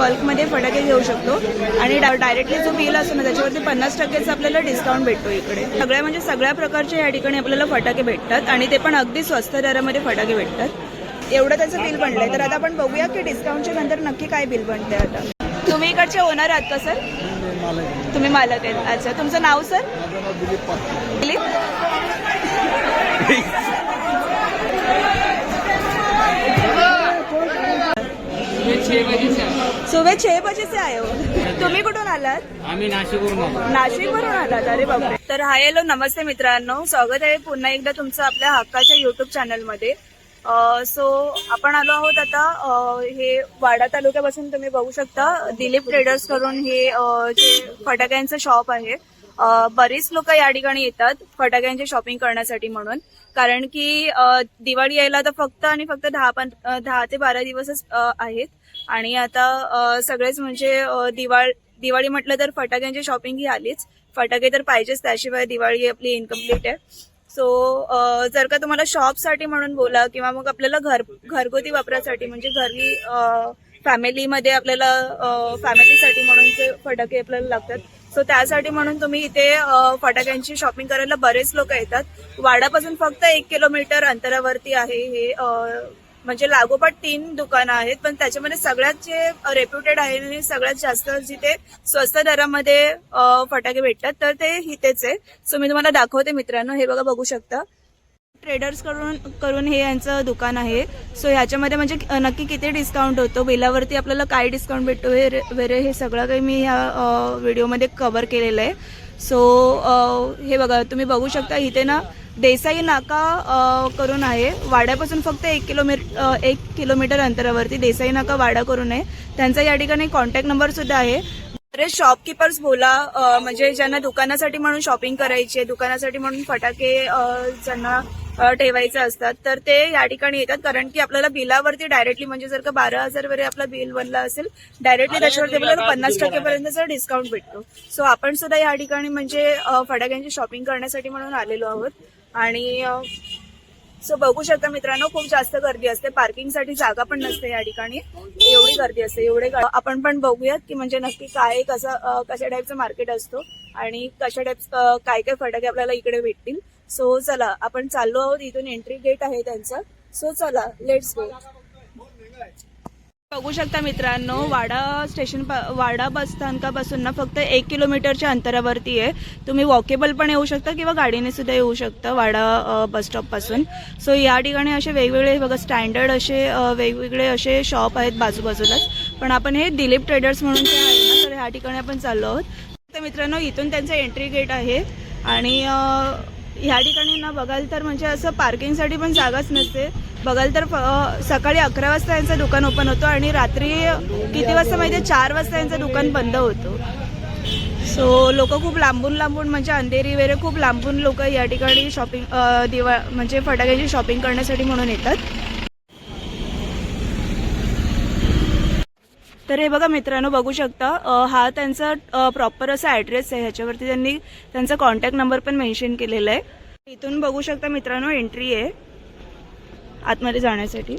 बल्कमध्ये फटाके घेऊ शकतो. आणि डायरेक्टली जो बिल असतो ना त्याच्यावरती पन्नास टक्केचा आपल्याला डिस्काउंट भेटतो इकडे. सगळ्या म्हणजे सगळ्या प्रकारचे या ठिकाणी आपल्याला फटाके भेटतात आणि ते पण अगदी स्वस्त दरामध्ये फटाके भेटतात. एवढं त्याचं बिल बनलंय. तर आता आपण बघूया की डिस्काउंटच्या नंतर नक्की काय बिल बनते आता. तुम्ही इकडचे ओनर आहात का सर तुम्ही मालक आहेत. अच्छा. तुमचं नाव सर दिलीप ये बजे से सुबह छह बजे से आए हो. तुम्ही कुठून आलात? आम्ही नाशिकवरून आलो. नाशिक वरून आलात अरे बापरे. तर हाय हॅलो नमस्ते मित्रांनो. स्वागत आहे पुन्हा एकदा तुमचं आपल्या हक्काच्या युट्यूब चॅनलमध्ये सो आपण आलो आहोत आता हे वाडा तालुक्यापासून तुम्ही बघू शकता. दिलीप ट्रेडर्स करून हे जे फटाक्यांचं शॉप आहे. बरीच लोक या ठिकाणी येतात फटाक्यांची शॉपिंग करण्यासाठी म्हणून. कारण की दिवाळी यायला तर फक्त आणि फक्त दहा दहा ते बारा दिवसच आहेत. आणि आता सगळेच म्हणजे दिवाळ दिवाळी म्हटलं तर फटाक्यांची शॉपिंग ही आलीच. फटाके तर पाहिजेच त्याशिवाय दिवाळी आपली इनकम्प्लीट आहे. सो जर का तुम्हाला शॉपसाठी म्हणून बोला किंवा मग आपल्याला घर घरगुती वापरासाठी म्हणजे घरी फॅमिलीमध्ये आपल्याला फॅमिलीसाठी म्हणून जे फटाके आपल्याला लागतात सो त्यासाठी म्हणून तुम्ही इथे फटाक्यांची शॉपिंग करायला बरेच लोक येतात. वाडापासून फक्त एक किलोमीटर अंतरावरती आहे हे म्हणजे लागोपाठ तीन दुकानं आहेत पण त्याच्यामध्ये सगळ्यात जे रेप्युटेड आहे आणि सगळ्यात जास्त जिथे स्वस्त दरामध्ये फटाके भेटतात तर ते इथेच आहे सो मी तुम्हाला दाखवते मित्रांनो हे बघा बघू शकता. ट्रेडर्स करून करून हे यांचं दुकान आहे. सो ह्याच्यामध्ये म्हणजे नक्की किती डिस्काउंट होतो बिलावरती आपल्याला काय डिस्काउंट भेटतो हे वगैरे हे सगळं काही मी ह्या व्हिडिओमध्ये कव्हर केलेलं आहे. सो हे बघा तुम्ही बघू शकता इथे ना देसाई नाका करून आहे. वाड्यापासून फक्त एक किलोमीटर एक किलोमीटर अंतरावरती देसाई नाका वाडा करून आहे. त्यांचा या ठिकाणी कॉन्टॅक्ट नंबर सुद्धा आहे. बरेच शॉपकीपर्स बोला म्हणजे ज्यांना दुकानासाठी म्हणून शॉपिंग करायची आहे दुकानासाठी म्हणून फटाके ज्यांना ठेवायचे असतात तर ते या ठिकाणी येतात. कारण की आपल्याला बिलावरती डायरेक्टली म्हणजे जर का बारा हजार वगैरे आपला बिल बनला असेल डायरेक्टली त्याच्यावरती आपल्याला पन्नास टक्केपर्यंतचा डिस्काउंट भेटतो. सो आपण सुद्धा या ठिकाणी म्हणजे फटाक्यांची शॉपिंग करण्यासाठी म्हणून आलेलो आहोत. आणि सो बघू शकता मित्रांनो खूप जास्त गर्दी असते. पार्किंगसाठी जागा पण नसते या ठिकाणी. एवढी गर्दी असते. एवढे आपण पण बघूयात की म्हणजे नक्की काय कसं कशा टाईपचं मार्केट असतो आणि कशा टाईप काय काय फटाके आपल्याला इकडे भेटतील. सो चला आपण चाललो आहोत. इथून एंट्री गेट आहे त्यांचं. सो चला लेट्स गो बघू शकता मित्रांनो वाडा स्टेशन पा- वाडा बस स्थानकापासून ना फक्त एक किलोमीटरच्या अंतरावरती आहे. तुम्ही वॉकेबल पण येऊ शकता किंवा गाडीने सुद्धा येऊ शकता वाडा बस स्टॉपपासून. सो या ठिकाणी असे वेगवेगळे बघा स्टँडर्ड असे वेगवेगळे असे शॉप आहेत बाजूबाजूलाच. पण आपण हे दिलीप ट्रेडर्स म्हणून जे आहे ना तर ह्या ठिकाणी आपण चाललो आहोत. तर मित्रांनो इथून त्यांचं एंट्री गेट आहे. आणि ह्या ठिकाणी ना बघाल तर म्हणजे असं पार्किंगसाठी पण जागाच नसते. बघाल तर सकाळी अकरा वाजता यांचं दुकान ओपन होतं आणि रात्री किती वाजता माहिती चार वाजता यांचं दुकान बंद होतं. सो लोक खूप लांबून लांबून म्हणजे अंधेरी वगैरे खूप लांबून लोक या ठिकाणी शॉपिंग दिवा म्हणजे फटाक्याची शॉपिंग करण्यासाठी म्हणून येतात. तर हे बघा मित्रांनो बघू शकता हा त्यांचा प्रॉपर असा ॲड्रेस आहे. ह्याच्यावरती त्यांनी त्यांचा कॉन्टॅक्ट नंबर पण मेन्शन केलेला आहे. इथून बघू शकता मित्रांनो एंट्री आहे. आतमध्ये जाण्यासाठी.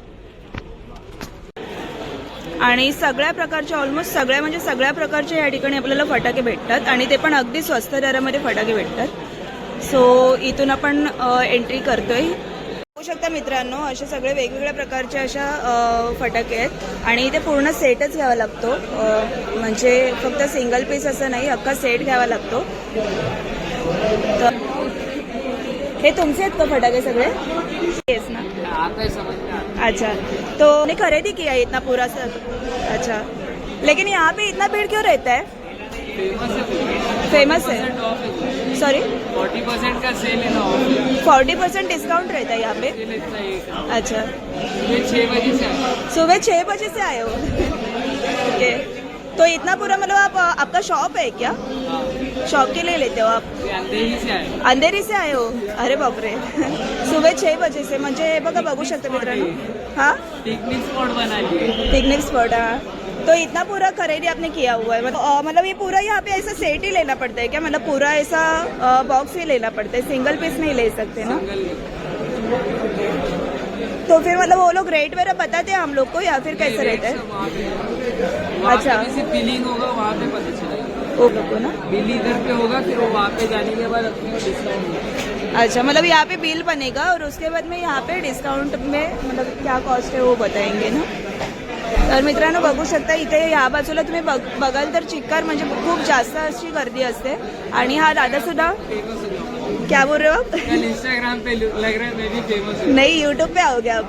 आणि सगळ्या प्रकारच्या ऑलमोस्ट सगळ्या म्हणजे सगळ्या प्रकारचे या ठिकाणी आपल्याला फटाके भेटतात आणि ते पण अगदी स्वस्त दरामध्ये फटाके भेटतात. सो इथून आपण एंट्री करतोय. बघू शकता मित्रांनो असे सगळे वेगवेगळ्या प्रकारचे अशा फटाके आहेत. आणि इथे पूर्ण सेटच घ्यावा लागतो. म्हणजे फक्त सिंगल पीस असं नाही अख्खा सेट घ्यावा लागतो. तर हे तुमचे आहेत का फटाके सगळे? ना? अच्छा तो ने खरीदी किया इतना पूरा सर अच्छा लेकिन यहाँ पे इतना भीड़ क्यों रहता है? फ़ेमस है। सॉरी फोर्टी परसेंट का सेल है ना फोर्टी परसेंट डिस्काउंट रहता है यहाँ पे। अच्छा। छह बजे से सुबह छह बजे से आए हो? ओके तो इतना पूरा मतलब आप, आपका शॉप है क्या? शॉप के लिए लेते हो आप? अंधेरी से आहे अंधेरी से आए हो? अरे बापरे. सुबह छह बजे से म्हणजे हे बघा बघू शकता मित्रांनो. हाँ? पिकनिक स्पॉट बना पिकनिक स्पॉट हाँ. तो इतना पूरा खरीदी आपने किया हुआ है. मतलब मतलब ये पूरा यहाँ पे ऐसा सेट ही लेना पड़ता है क्या? मतलब पूरा ऐसा बॉक्स ही लेना पड़ता है? सिंगल पीस नहीं ले सकते ना? तो फिर मतलब वो लोग रेट वगैरह बताते हैं हम लोग को या फिर कैसे रहता है? अच्छा। होगा वहाँ पे पता चलेगा। लोगों ना। बिल इधर पे होगा फिर वो वहाँ पे जाने के बाद डिस्काउंट अच्छा मतलब यहाँ पे बिल बनेगा और उसके बाद में यहाँ पे डिस्काउंट में मतलब क्या कॉस्ट है वो बताएंगे ना? तर मित्रांनो बघू शकता इथे ह्या बाजूला तुम्ही बघ बघाल तर चिक्कार म्हणजे खूप जास्त अशी गर्दी असते. आणि हा दादा सुद्धा? क्या बोल रहे हो इंस्टाग्राम पे लग रहा है मैं भी फेमस नाही यूट्यूब पे आओगे आप.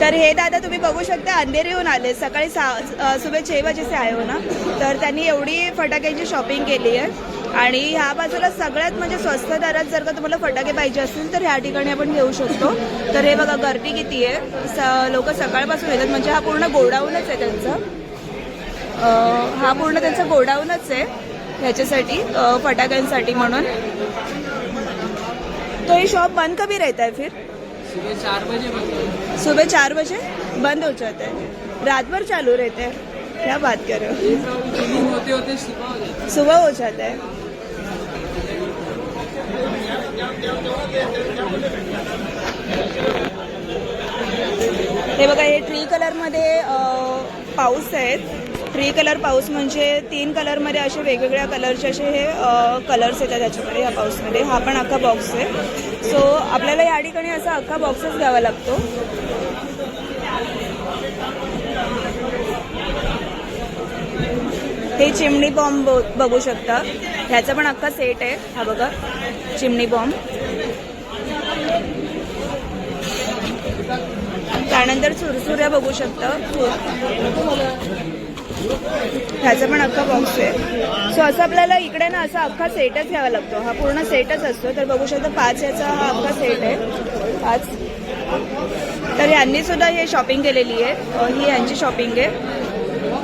तर हे दादा तुम्ही बघू शकता अंधेरीहून आले. सकाळी सहा सुबह छे वाजेचे आहे हो ना. तर त्यांनी एवढी फटाक्यांची शॉपिंग केली आहे. आणि ह्या बाजूला सगळ्यात म्हणजे स्वस्त दरात जर का तुम्हाला फटाके पाहिजे असतील तर ह्या ठिकाणी आपण घेऊ शकतो. तर हे बघा गर्दी किती आहे. स लोक सकाळपासून येतात. म्हणजे हा पूर्ण गोडाऊनच आहे त्यांचं. हा पूर्ण त्यांचा गोडाऊनच आहे ह्याच्यासाठी फटाक्यांसाठी म्हणून. तो हे शॉप बंद कभी रहता है फिर? सुबह चार बजे बंद। सुबह चार बजे बंद हो जाता। है रात भर चालू रहते। हैं क्या बात कर। रहे बिलिंग होते होते सुबह हो जाता। हो सुबह हो जाता। है हे बघा हे ट्री कलरमध्ये अं, पाऊस आहेत. थ्री कलर पाऊस म्हणजे तीन कलरमध्ये असे वेगवेगळ्या कलरचे असे हे कलर्स येतात त्याच्यामध्ये ह्या पाऊसमध्ये. हा पण अख्खा बॉक्स आहे. सो आपल्याला या ठिकाणी असा अख्खा बॉक्सच घ्यावा लागतो. हे चिमणी बॉम्ब ब- बघू शकता. ह्याचा पण अख्खा सेट आहे. हा बघा. चिमणी बॉम्ब त्यानंतर सुरसुऱ्या बघू शकता. ह्याचा पण अख्खा बॉक्स आहे. सो असं आपल्याला इकडे ना असा अख्खा सेटच घ्यावा लागतो. हा पूर्ण सेटच असतो. तर बघू शकता पाच याचा हा अख्खा सेट आहे. पाच. तर यांनी सुद्धा हे शॉपिंग केलेली आहे. ही यांची शॉपिंग आहे.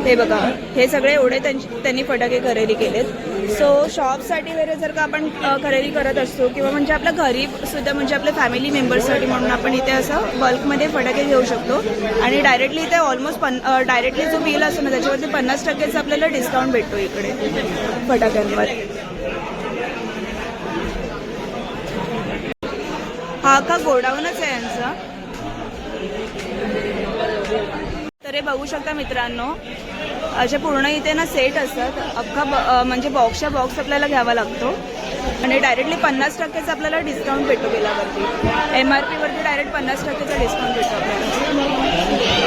हे बघा. हे सगळे एवढे त्यांची त्यांनी फटाके खरेदी केलेत. सो शॉपसाठी वगैरे जर का आपण खरेदी करत असतो किंवा म्हणजे आपल्या घरी सुद्धा म्हणजे आपल्या फॅमिली मेंबर्ससाठी म्हणून आपण इथे असं बल्कमध्ये फटाके घेऊ शकतो. आणि डायरेक्टली इथे ऑलमोस्ट पन डायरेक्टली जो बिल असतो ना त्याच्यावरती पन्नास टक्केचं आपल्याला डिस्काउंट भेटतो इकडे फटाक्यांवर. हा का गोडाऊनच आहे यांचा? तर हे बघू शकता मित्रांनो असे पूर्ण इथे ना सेट असतात. अख्खा ब- म्हणजे बॉक्सच्या बॉक्स आपल्याला घ्यावा लागतो. आणि डायरेक्टली पन्नास टक्केचा आपल्याला डिस्काउंट भेटतो बिलावरती. एम आर पीवरती डायरेक्ट पन्नास टक्केचा डिस्काउंट भेटतो आपल्याला.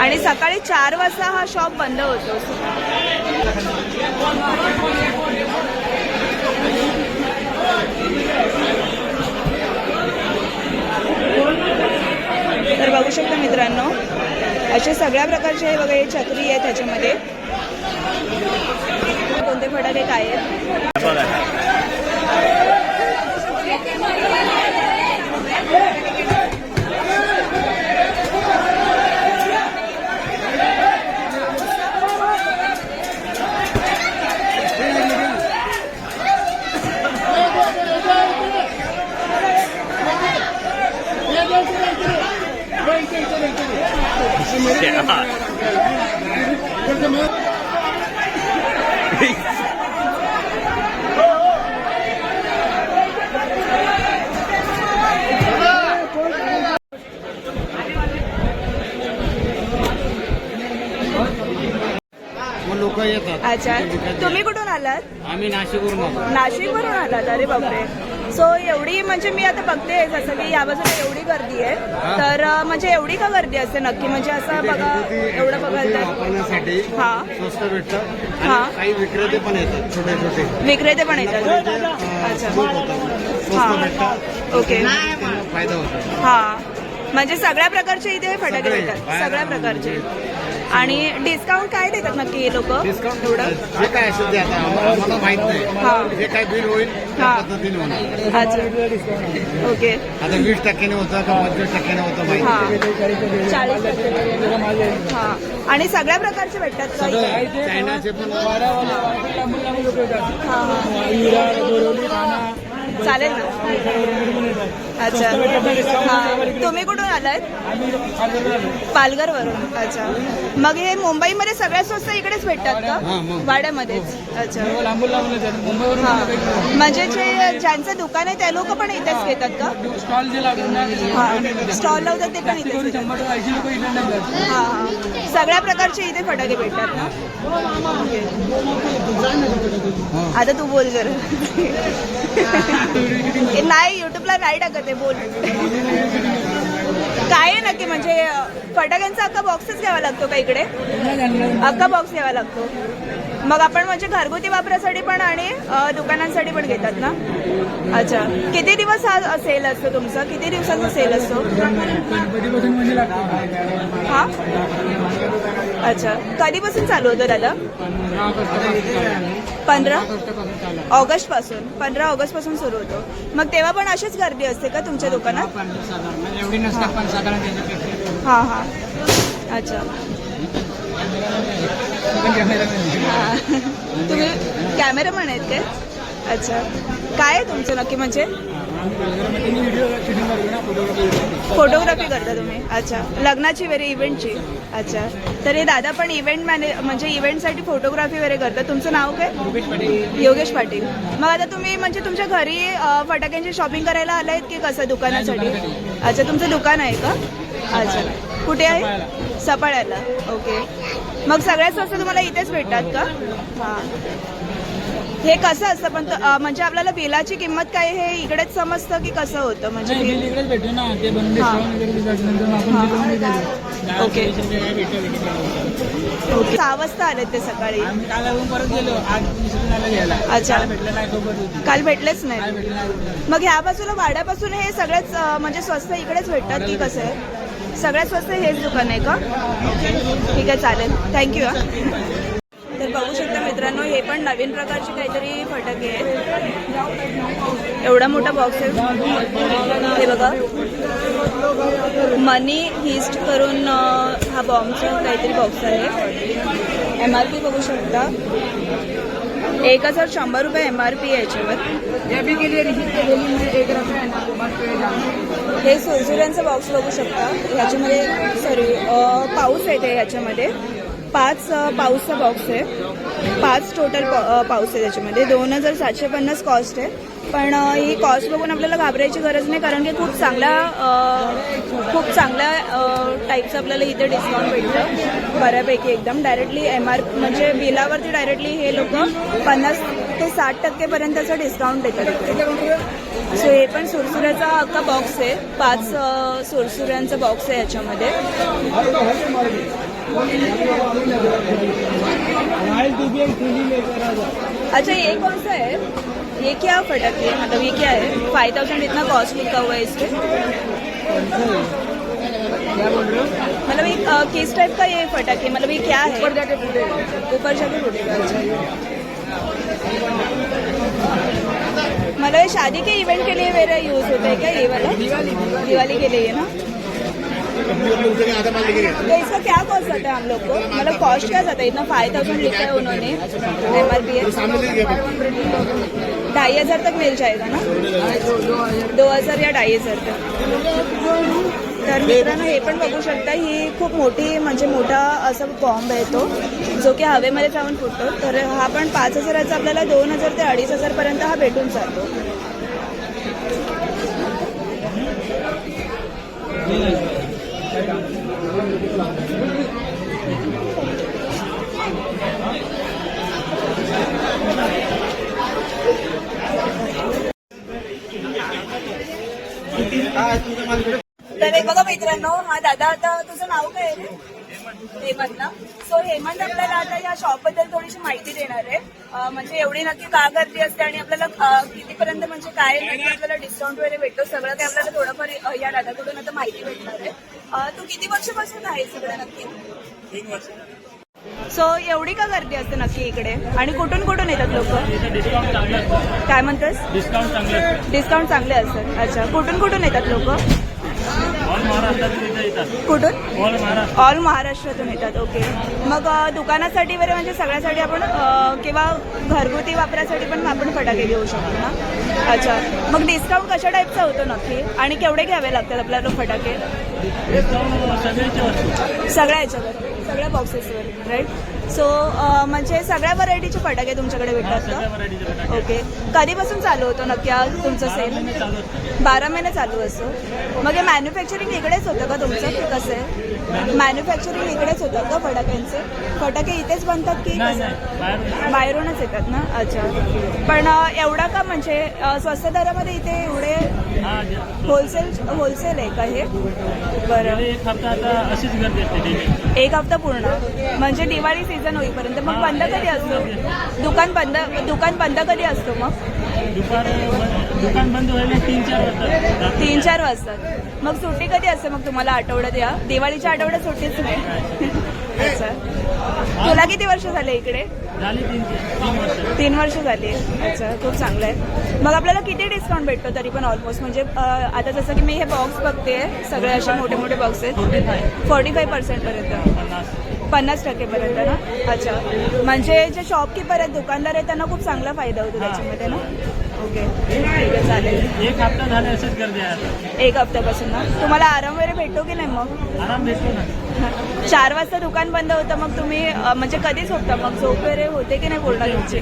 आणि सकाळी चार वाजता हा शॉप बंद होतो तर बघू शकता मित्रांनो असे सगळ्या प्रकारचे हे बघा हे छत्री आहे त्याच्यामध्ये. कोणते फटाके काय आहेत? लोक येतात. अच्छा. तुम्ही कुठून आलात? आम्ही नाशिकवरून आलो. नाशिकवरून आलात? अरे बापरे. सो एवढी म्हणजे मी आता बघते जसं की या बाजूला एवढी गर्दी आहे. तर म्हणजे एवढी का गर्दी असते नक्की? म्हणजे असं बघा एवढं वापरण्यासाठी हा. स्वस्त भेटतात हा. काही विक्रेते पण येतात छोटे छोटे विक्रेते पण येतात. अच्छा. स्वस्त हा. भेटतात ओके. फायदा होतो. हा. म्हणजे सगळ्या प्रकारचे इथे फटाके बाहेर सगळ्या प्रकारचे. आणि डिस्काउंट काय देतात नक्की हे लोक? डिस्काउंट जे काय असेल ते आता आम्हा- आम्हाला माहीत हा. नाही जे काय बिल होईल त्या हा. पद्धतीने होणार. अच्छा. ओके. आता वीस टक्क्याने होतं का पंचवीस टक्क्याने होतं माहीत हा. नाही. चाळीस टक्के. हा. आणि सगळ्या प्रकारचे भेटतात का इथे? चायनाचे पण हा. हा चालेल ना? अच्छा. हा. तुम्ही कुठून आलात पालघरवरून. अच्छा. मग हे मुंबईमध्ये सगळ्यात स्वस्त इकडेच भेटतात हा, का. वाड्यामध्येच. अच्छा. मुंबईवरून हा. म्हणजे जे ज्यांचं दुकान आहे ते लोक पण इथेच घेतात का? स्टॉल जे हा. स्टॉल लावतात ते पण इथे हा हा. सगळ्या प्रकारचे इथे फटाके भेटतात ना? आता तू बोल जर. नाही युट्यूबला नाही टाकत आहे बोल. काय आहे नक्की म्हणजे फटाक्यांचा अख्खा बॉक्सच घ्यावा लागतो का इकडे? अख्खा बॉक्स घ्यावा लागतो. मग आपण म्हणजे घरगुती वापरासाठी पण आणि दुकानांसाठी पण घेतात ना? अच्छा. किती दिवस हा सेल असतो तुमचा? किती दिवसाचा सेल असतो? हा? अच्छा. कधीपासून चालू होतं दादा? पंधरा? ऑगस्ट पंधरा ऑगस्टपासून पासून पंधरा ऑगस्टपासून सुरू होतो. मग तेव्हा पण अशीच गर्दी असते का तुमच्या दुकानात? हा हा. अच्छा. हा. तुम्ही कॅमेरामॅन आहेत काय? अच्छा. काय आहे तुमचं नक्की म्हणजे? करतो फोटोग्राफी करता तुम्ही. अच्छा. लग्नाची वेरे इव्हेंटची अच्छा. तर हे दादा पण इव्हेंट मॅने म्हणजे इव्हेंटसाठी फोटोग्राफी वगैरे करतात तुमचं नाव काय? योगेश पाटील. मग आता तुम्ही म्हणजे तुमच्या घरी फटाक्यांची शॉपिंग करायला आलायत की कसं दुकानासाठी. अच्छा तुमचं दुकान आहे का? अच्छा. कुठे आहे? सपाळ्याला. ओके मग सगळ्यात स्वस्त तुम्हाला इथेच भेटतात का? हां. हे कसं असतं? पण त- अ, म्हणजे आपल्याला बिलाची किंमत काय हे इकडेच समजतं की कसं होतं? म्हणजे बिल- इकडेच ना. ते हा. वगैरे नंतर मग आपण हा. दहा ओके. वीस रुपये काय भेटतं तिकीट. ओके. सहा वाजता आलेत ते सकाळी. आम्ही काल येऊन परत गेलो. आज दुसरी झालं घ्यायला. अच्छा. काल भेटलं नाही सोबत होती. काल भेटलेच काल नाही भेटलं नाही. मग ह्या बाजूला वाड्यापासून हे सगळ्याच अ, म्हणजे स्वस्त इकडेच भेटतात की कसं? आहे सगळ्यात स्वस्त हेच दुकान आहे का? ठीक आहे चालेल. थँक्यू हा. तर बघू शकता मित्रांनो हे पण नवीन प्रकारचे काहीतरी फटाके आहेत. एवढा मोठा बॉक्स आहे. हे बघा. मनी हिस्ट करून हा बॉम्बचा काहीतरी बॉक्स आहे. एम आर पी बघू शकता. एक हजार शंभर रुपये एम आर पी याच्यावर. ये के लिए एक हे सुरसुऱ्यांचं बॉक्स बघू शकता. ह्याच्यामध्ये सॉरी पाऊस येते ह्याच्यामध्ये. पाच पाऊसचा बॉक्स आहे. पाच टोटल पाऊस आहे त्याच्यामध्ये. दोन हजार सातशे पन्नास कॉस्ट आहे. पण ही कॉस्ट बघून आपल्याला घाबरायची गरज नाही कारण की खूप चांगला खूप चांगल्या टाईपचं आपल्याला इथे डिस्काउंट भेटतं. बऱ्यापैकी एकदम डायरेक्टली एम आर म्हणजे बिलावरती डायरेक्टली हे लोक पन्नास ते साठ टक्केपर्यंतचं डिस्काउंट देतात. सो हे पण सुरसुऱ्याचा अख्खा बॉक्स आहे. पाच सुरसुऱ्यांचा बॉक्स आहे याच्यामध्ये. अच्छा ये कौन सा है ये क्या फटक है मतलब ये क्या है फाइव थाउजेंड इतना कॉस्ट लिखा हुआ है इसके? मतलब एक किस टाइप का ये फटाके मतलब ये क्या है? ऊपर जाके ऊपर जाके फूटेगा अच्छा मतलब ये शादी के इवेंट के लिए मेरा यूज होता है क्या ये वाला? दिवाली के लिए ना? तो इसका क्या कॉस्ट आता है हम लोग को? मतलब कॉस्ट क्या जाता है? इतना फाइव थाउजेंड लिखा है उन्होंने एम आर पी एस ढाई हजार तक मिल जाएगा ना? दो हजार या ढाई हजार तक। तर मित्रांनो हे पण बघू शकता ही खूप मोठी म्हणजे मोठा असा बॉम्ब आहे तो. जो की हवेमध्ये जाऊन फुटतो तर हा पण पाच हजाराचा आपल्याला दोन हजार ते अडीच हजारपर्यंत हा भेटून जातो तर हे बघा मित्रांनो हा दादा आता तुझं नाव काय आहे रे? हेमंत ना सो हेमंत आपल्याला आता या शॉपबद्दल थोडीशी माहिती देणार आहे. म्हणजे एवढी नक्की का गर्दी असते आणि आपल्याला कितीपर्यंत म्हणजे काय आपल्याला डिस्काउंट वगैरे भेटतो सगळं ते आपल्याला थोडंफार या दादाकडून आता माहिती भेटणार आहे. तू किती वर्षापासून आहे सगळं नक्की? सो एवढी का गर्दी असते नक्की इकडे? आणि कुठून कुठून येतात लोक? काय म्हणतोस? डिस्काउंट चांगलं असतं. डिस्काउंट चांगले असतात अच्छा कुठून कुठून येतात लोक ऑल महाराष्ट्रातून इथे येतात कुठून? ऑल महाराष्ट्र. ऑल महाराष्ट्रातून येतात ओके. मग दुकानासाठी वगैरे म्हणजे सगळ्यासाठी आपण किंवा घरगुती वापरासाठी पण आपण फटाके घेऊ शकतो ना? अच्छा. मग डिस्काउंट कशा टाईपचा होतो नक्की? आणि केवढे घ्यावे लागतात आपल्याला फटाके? सगळ्या याच्यावर सगळ्या बॉक्सेसवर राईट सो म्हणजे सगळ्या व्हरायटीचे फटाके तुमच्याकडे भेटतात का? ओके कधीपासून चालू होतं नक्की तुमचं सेल बारा महिने चालू असतो मग हे मॅन्युफॅक्चरिंग इकडेच होतं का तुमचं? की कसं? आहे मॅन्युफॅक्चरिंग इकडेच होतं का फटाक्यांचे? फटाके इथेच बनतात की कसं? बाहेरूनच येतात ना? अच्छा. पण एवढा का म्हणजे स्वस्त दरामध्ये इथे एवढे होलसेल होलसेल आहे का हे? बरं. गेले एक हप्ता असते पूर्ण. म्हणजे दिवाळी सीझन होईपर्यंत. मग बंद कधी असतो? दुकान बंद दुकान बंद कधी असतो मग? दुपार दुकान बंद व्हायला तीन चार वाजता तीन चार वाजतात. मग सुट्टी कधी असते? मग तुम्हाला आठवड्यात या दिवाळीच्या आठवड्यात सुट्टीच नाही. अच्छा. तुला किती वर्ष झाले इकडे? तीन वर्ष. झाली. अच्छा खूप चांगलं आहे. मग आपल्याला किती डिस्काउंट भेटतो तरी पण ऑलमोस्ट म्हणजे आता जसं की मी हे बॉक्स बघते सगळे असे मोठे मोठे बॉक्स आहेत फोर्टी फाय पर्सेंटपर्यंत पन्नास. पन्नास टक्केपर्यंत ना? अच्छा. म्हणजे जे शॉपकीपर आहेत दुकानदार आहेत त्यांना खूप चांगला फायदा होतो त्याच्यामध्ये ना? ओके. ठीक आहे चालेल एक हप्ता झाले गर्दी आहे आता. एक हप्त्यापासून ना? तुम्हाला आराम वगैरे भेटतो की नाही मग? आराम भेटतो ना. चार वाजता दुकान बंद होतं मग तुम्ही अ, म्हणजे कधीच होता मग झोप वगैरे होते की नाही पूर्ण तुमची?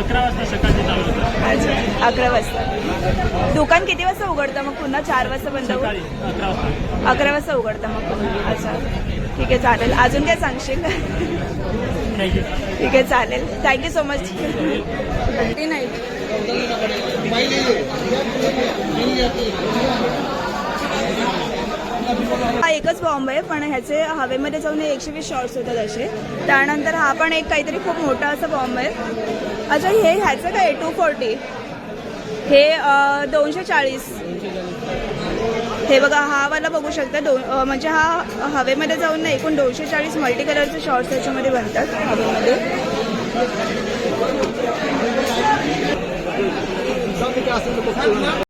अकरा वाजता सकाळची चालू होतं. अच्छा. अकरा वाजता. दुकान किती वाजता उघडतं मग पुन्हा? चार वाजता बंद होतं सकाळी अकरा वाजता. अकरा वाजता उघडतं मग पुन्हा. अच्छा. ठीक आहे चालेल. अजून काय सांगशील? थँक्यू ठीक आहे चालेल. Thank you so much thirty nine हा एकच बॉम्ब आहे पण ह्याचे हवेमध्ये जाऊन एकशे वीस शॉर्ट्स होतात असे. त्यानंतर हा पण एक काहीतरी खूप मोठा असा बॉम्ब आहे. अच्छा हे ह्याचं काय टू फोर्टी हे दोनशे चाळीस हे बघा हा वाला बघू शकता. दोन म्हणजे हा हवेमध्ये जाऊन ना एकूण दोनशे चाळीस मल्टी कलरचे शॉर्ट्स त्याच्यामध्ये बनतात हवेमध्ये. আসেন